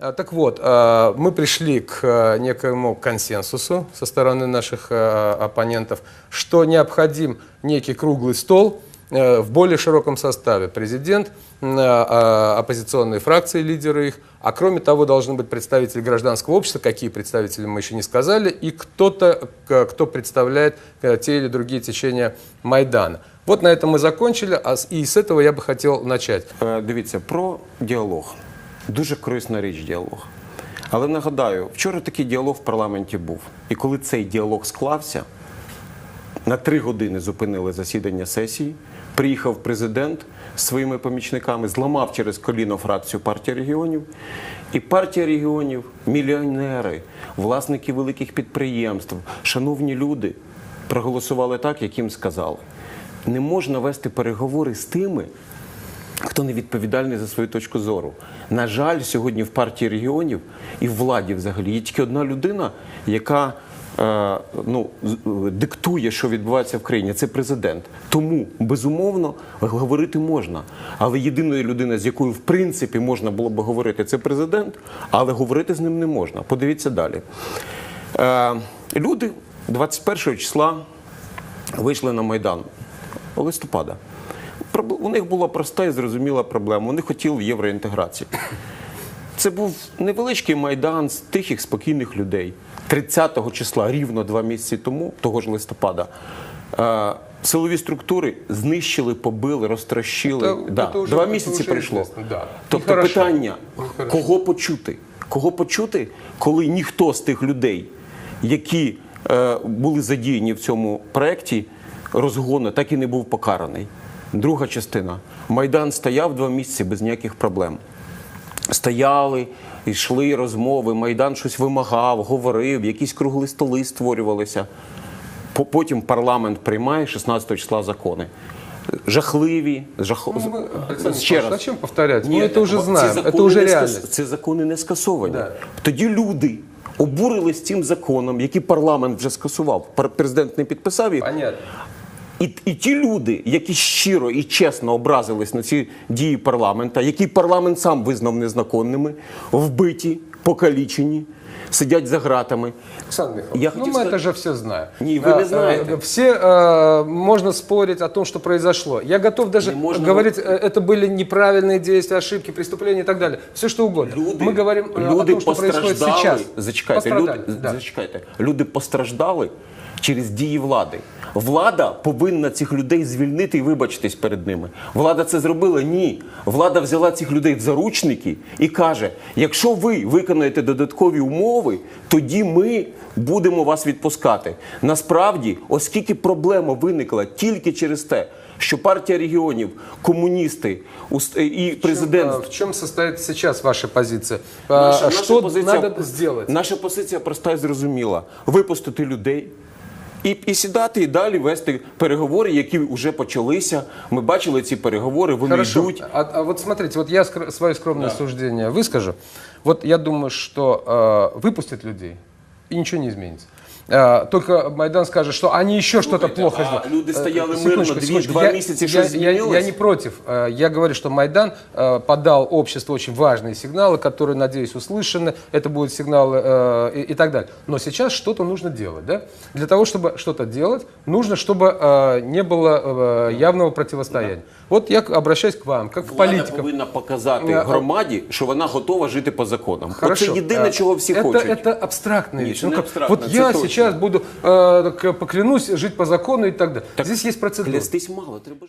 А, Так вот, а, мы пришли к а, некоему консенсусу со стороны наших а, оппонентов, что необходим некий круглый стол э, в более широком составе. Президент, а, оппозиционные фракции, лидеры их, а кроме того должны быть представители гражданского общества, какие представители мы еще не сказали, и кто-то, кто представляет э, те или другие течения Майдана. Вот на этом мы закончили, и с этого я бы хотел начать. Дивіться, про діалог. Дуже корисна річ діалог. Але нагадаю, вчора такий діалог в парламенті був. І коли цей діалог склався, на три години зупинили засідання сесії. Приїхав президент з своїми помічниками, зламав через коліно фракцію партії регіонів. І партія регіонів, мільйонери, власники великих підприємств, шановні люди, проголосували так, як їм сказали. Не можна вести переговори з тими, хто не відповідальний за свою точку зору. На жаль, сьогодні в партії регіонів і в владі взагалі є тільки одна людина, яка е, ну, е, диктує, що відбувається в країні. Це президент. Тому безумовно говорити можна. Але єдиною людиною, з якою в принципі можна було б говорити, це президент, але говорити з ним не можна. Подивіться далі. Е, люди 21 числа вийшли на Майдан листопада. У них була проста і зрозуміла проблема. Вони хотіли євроінтеграції. Це був невеличкий майдан з тихих, спокійних людей. 30 числа, рівно два місяці тому, того ж листопада, е, силові структури знищили, побили, розтрощили. Це- да. це два місяці вже пройшло. да. Тобто Нехорошо. питання, Нехорошо. кого почути? Кого почути, коли ніхто з тих людей, які е, були задіяні в цьому проєкті розгону, так і не був покараний. Друга частина. Майдан стояв два місяці без ніяких проблем. Стояли, йшли розмови, Майдан щось вимагав, говорив, якісь кругли столи створювалися. По- Потім парламент приймає 16 числа закони. Жахливі, жах... Ну, мы, Александр ще Михайлович, раз. Зачем повторять? Ні, мы это уже ці знаем, закони это уже не скас- реальность. Ці закони не скасовані. Да. Тоді люди обурились цим законом, який парламент вже скасував. Пар- Президент не підписав їх. Понятно. І, і ті люди, які щиро і чесно образились на ці дії парламента, які парламент сам визнав незаконними, вбиті, покалічені, сидять за ґратами. Александр Михайлович, Я ну хотів мы сказать- это же все знаем. Не, вы не А, знаете. э, Все э, можно спорить о том, что произошло. Я готов даже Не можно говорить, э, это были неправильные действия, ошибки, преступления и так далее. Все что угодно. Люди, мы говорим э, о люди том, что происходит постраждали. сейчас. Зачекайте, люди, Пострадали, да. зачекайте. люди постраждали через дії влади. Влада повинна цих людей звільнити і вибачитись перед ними. Влада це зробила? Ні. Влада взяла цих людей в заручники і каже: якщо ви виконаєте додаткові умови, тоді ми будемо вас відпускати. Насправді, оскільки проблема виникла тільки через те, що партія регіонів, комуністи і президент В чем состоит сейчас ваша позиция? Э, Наша, наша что позиція, надо сделать? Наша позиція проста і зрозуміла: випустити людей І, і сідати і далі вести переговори, які вже почалися. Ми бачили ці переговори, вони Хорошо. йдуть. А, а вот смотрите, вот я скр- свое скромное суждение выскажу. Вот я думаю, что э, выпустят людей, и ничего не изменится. Э, только Майдан скажет, что они еще что-то плохо а сделали. люди Э, стояли секундочку, мирно, дві- секундочку. два Я- місяці, я, щось я, я змінилось? не против. Э, Я говорю, что Майдан э, подал обществу очень важные сигналы, которые, надеюсь, услышаны. Это будут сигналы э, и, и так далее. Но сейчас что-то нужно делать. Да? Для того, чтобы что-то делать, нужно, чтобы э, не было э, явного противостояния. Вот я к- обращаюсь к вам, как к Влада политикам. повинна показати Е, громаді, що вона готова жити по законам. Хорошо. Оце єдине, Э, чого всі это, хочуть. Это абстрактные Нет, вещи. это Ну, не как, абстрактно, вот это я точно. сейчас буду, э, так, поклянусь, жить по закону и так далее. Здесь есть процедура. Клястись мало, треба.